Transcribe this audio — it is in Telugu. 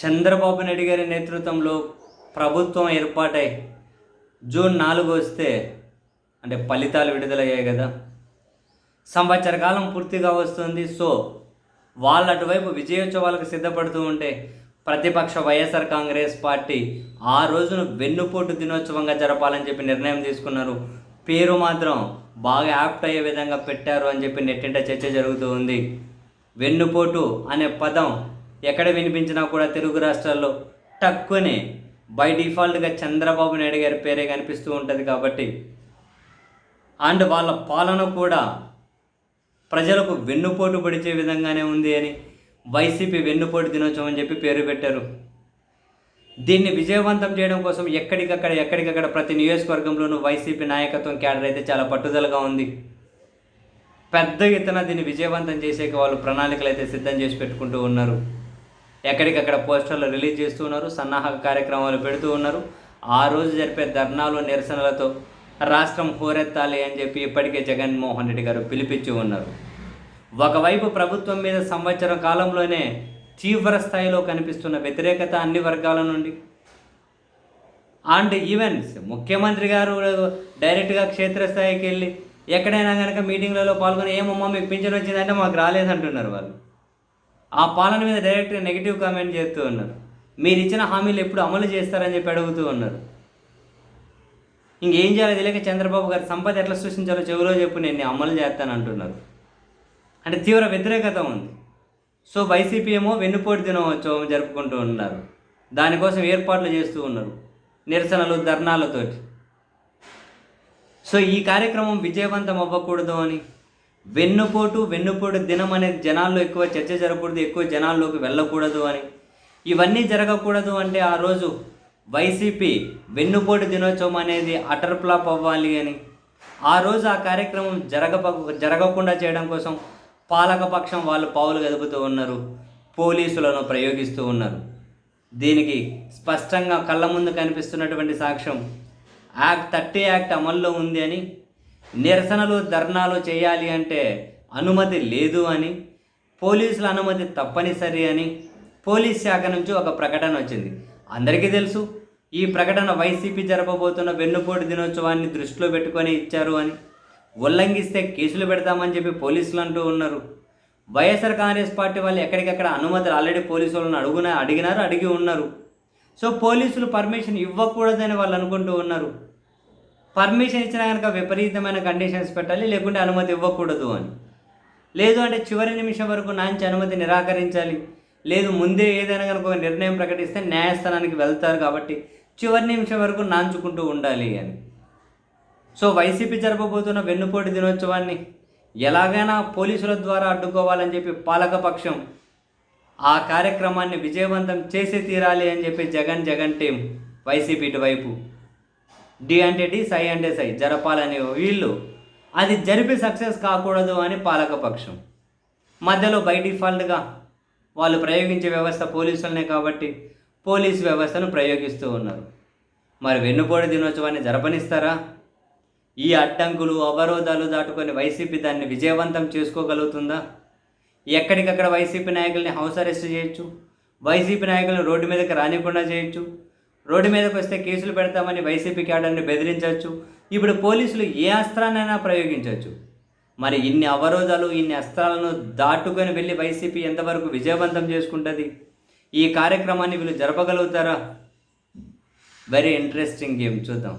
చంద్రబాబు నాయుడు గారి నేతృత్వంలో ప్రభుత్వం ఏర్పాటై జూన్ నాలుగు వస్తే అంటే ఫలితాలు విడుదలయ్యాయి కదా. సంవత్సర కాలం పూర్తిగా వస్తుంది. సో వాళ్ళ అటువైపు విజయోత్సవాలకు సిద్ధపడుతూ ఉంటే ప్రతిపక్ష వైఎస్ఆర్ కాంగ్రెస్ పార్టీ ఆ రోజును వెన్నుపోటు దినోత్సవంగా జరపాలని చెప్పి నిర్ణయం తీసుకున్నారు. పేరు మాత్రం బాగా యాప్ట్ అయ్యే విధంగా పెట్టారు అని చెప్పి నెట్టింట చర్చ జరుగుతూ ఉంది. వెన్నుపోటు అనే పదం ఎక్కడ వినిపించినా కూడా తెలుగు రాష్ట్రాల్లో టక్కునే బై డిఫాల్ట్గా చంద్రబాబు నాయుడు గారి పేరే కనిపిస్తూ ఉంటుంది కాబట్టి. అండ్ వాళ్ళ పాలన కూడా ప్రజలకు వెన్నుపోటు పడిచే విధంగానే ఉంది అని వైసీపీ వెన్నుపోటు దినోత్సవం అని చెప్పి పేరు పెట్టారు. దీన్ని విజయవంతం చేయడం కోసం ఎక్కడికక్కడ ఎక్కడికక్కడ ప్రతి నియోజకవర్గంలోనూ వైసీపీ నాయకత్వం క్యాడర్ అయితే చాలా పట్టుదలగా ఉంది. పెద్ద ఎత్తున దీన్ని విజయవంతం చేసేకి వాళ్ళు ప్రణాళికలు అయితే సిద్ధం చేసి పెట్టుకుంటూ ఉన్నారు. ఎక్కడికక్కడ పోస్టర్లు రిలీజ్ చేస్తూ ఉన్నారు సన్నాహక కార్యక్రమాలు పెడుతూ ఉన్నారు. ఆ రోజు జరిపే ధర్నాలు నిరసనలతో రాష్ట్రం హోరెత్తాలి అని చెప్పి ఇప్పటికే జగన్మోహన్ రెడ్డి గారు పిలిపించి ఉన్నారు. ఒకవైపు ప్రభుత్వం మీద సంవత్సరం కాలంలోనే తీవ్ర స్థాయిలో కనిపిస్తున్న వ్యతిరేకత అన్ని వర్గాల నుండి. అండ్ ఈవెంట్స్ ముఖ్యమంత్రి గారు డైరెక్ట్గా క్షేత్రస్థాయికి వెళ్ళి ఎక్కడైనా కనుక మీటింగ్లలో పాల్గొని ఏమమ్మా మీకు పింఛన్ వచ్చిందంటే మాకు రాలేదంటున్నారు వాళ్ళు. ఆ పాలన మీద డైరెక్ట్గా నెగిటివ్ కామెంట్ చేస్తూ ఉన్నారు. మీరు ఇచ్చిన హామీలు ఎప్పుడు అమలు చేస్తారని చెప్పి అడుగుతూ ఉన్నారు. ఇంకేం చేయాలో తెలియక చంద్రబాబు గారి సంపద ఎట్లా సృష్టించాలో చెవిలో చెప్పు నేను అమలు చేస్తాను అంటున్నారు. అంటే తీవ్ర వ్యతిరేకత ఉంది. సో వైసీపీ ఏమో వెన్నుపోటు దినోత్సవం జరుపుకుంటూ ఉన్నారు. దానికోసం ఏర్పాట్లు చేస్తూ ఉన్నారు. నిరసనలు ధర్నాలతోటి. సో ఈ కార్యక్రమం విజయవంతం అవ్వకూడదు అని వెన్నుపోటు వెన్నుపోటు దినం అనేది జనాల్లో ఎక్కువ చర్చ జరగకూడదు ఎక్కువ జనాల్లోకి వెళ్ళకూడదు అని. ఇవన్నీ జరగకూడదు అంటే ఆ రోజు వైసీపీ వెన్నుపోటు దినోత్సవం అనేది అటర్ ఫ్లాప్ అవ్వాలి అని. ఆ రోజు ఆ కార్యక్రమం జరగ జరగకుండా చేయడం కోసం పాలకపక్షం వాళ్ళు పావులు గదుపుతూ ఉన్నారు పోలీసులను ప్రయోగిస్తూ ఉన్నారు. దీనికి స్పష్టంగా కళ్ళ ముందు కనిపిస్తున్నటువంటి సాక్ష్యం యాక్ట్ థర్టీ యాక్ట్ అమల్లో ఉంది అని నిరసనలు ధర్నాలు చేయాలి అంటే అనుమతి లేదు అని పోలీసుల అనుమతి తప్పనిసరి అని పోలీస్ శాఖ నుంచి ఒక ప్రకటన వచ్చింది. అందరికీ తెలుసు ఈ ప్రకటన వైసీపీ జరపబోతున్న వెన్నుపోటు దినోత్సవాన్ని దృష్టిలో పెట్టుకొని ఇచ్చారు అని. ఉల్లంఘిస్తే కేసులు పెడతామని చెప్పి పోలీసులు అంటూ ఉన్నారు. వైఎస్ఆర్ కాంగ్రెస్ పార్టీ వాళ్ళు ఎక్కడికక్కడ అనుమతులు ఆల్రెడీ పోలీసు వాళ్ళని అడుగున అడిగినారు అడిగి ఉన్నారు. సో పోలీసులు పర్మిషన్ ఇవ్వకూడదని వాళ్ళు అనుకుంటూ ఉన్నారు. పర్మిషన్ ఇచ్చినా కనుక విపరీతమైన కండిషన్స్ పెట్టాలి లేకుంటే అనుమతి ఇవ్వకూడదు అని. లేదు అంటే చివరి నిమిషం వరకు నాంచి అనుమతి నిరాకరించాలి. లేదు ముందే ఏదైనా కనుక ఒక నిర్ణయం ప్రకటిస్తే న్యాయస్థానానికి వెళ్తారు కాబట్టి చివరి నిమిషం వరకు నాంచుకుంటూ ఉండాలి అని. సో వైసీపీ జరపబోతున్న వెన్నుపోటు దినోత్సవాన్ని ఎలాగైనా పోలీసుల ద్వారా అడ్డుకోవాలని చెప్పి పాలకపక్షం ఆ కార్యక్రమాన్ని విజయవంతం చేసి తీరాలి అని చెప్పి జగన్ జగన్ టీం వైసీపీ ఇటువైపు డి అంటే డి సై అంటే సై జరపాలని వీళ్ళు. అది జరిపి సక్సెస్ కాకూడదు అని పాలకపక్షం మధ్యలో బై డిఫాల్ట్గా వాళ్ళు ప్రయోగించే వ్యవస్థ పోలీసులనే కాబట్టి పోలీస్ వ్యవస్థను ప్రయోగిస్తూ ఉన్నారు. మరి వెన్నుపోటు దినోత్సవాన్ని జరపనిస్తారా? ఈ అడ్డంకులు అవరోధాలు దాటుకొని వైసీపీ దాన్ని విజయవంతం చేసుకోగలుగుతుందా? ఎక్కడికక్కడ వైసీపీ నాయకుల్ని హౌస్ అరెస్ట్ చేయొచ్చు? వైసీపీ నాయకులను రోడ్డు మీదకి రానికుండా చేయొచ్చు? రోడ్డు మీదకి వస్తే కేసులు పెడతామని వైసీపీ క్యాడర్ని బెదిరించవచ్చు. ఇప్పుడు పోలీసులు ఏ అస్త్రాన్నైనా ప్రయోగించవచ్చు. మరి ఇన్ని అవరోధాలు ఇన్ని అస్త్రాలను దాటుకొని వెళ్ళి వైసీపీ ఎంతవరకు విజయవంతం చేసుకుంటుంది? ఈ కార్యక్రమాన్ని వీళ్ళు జరపగలుగుతారా? వెరీ ఇంట్రెస్టింగ్ గేమ్ చూద్దాం.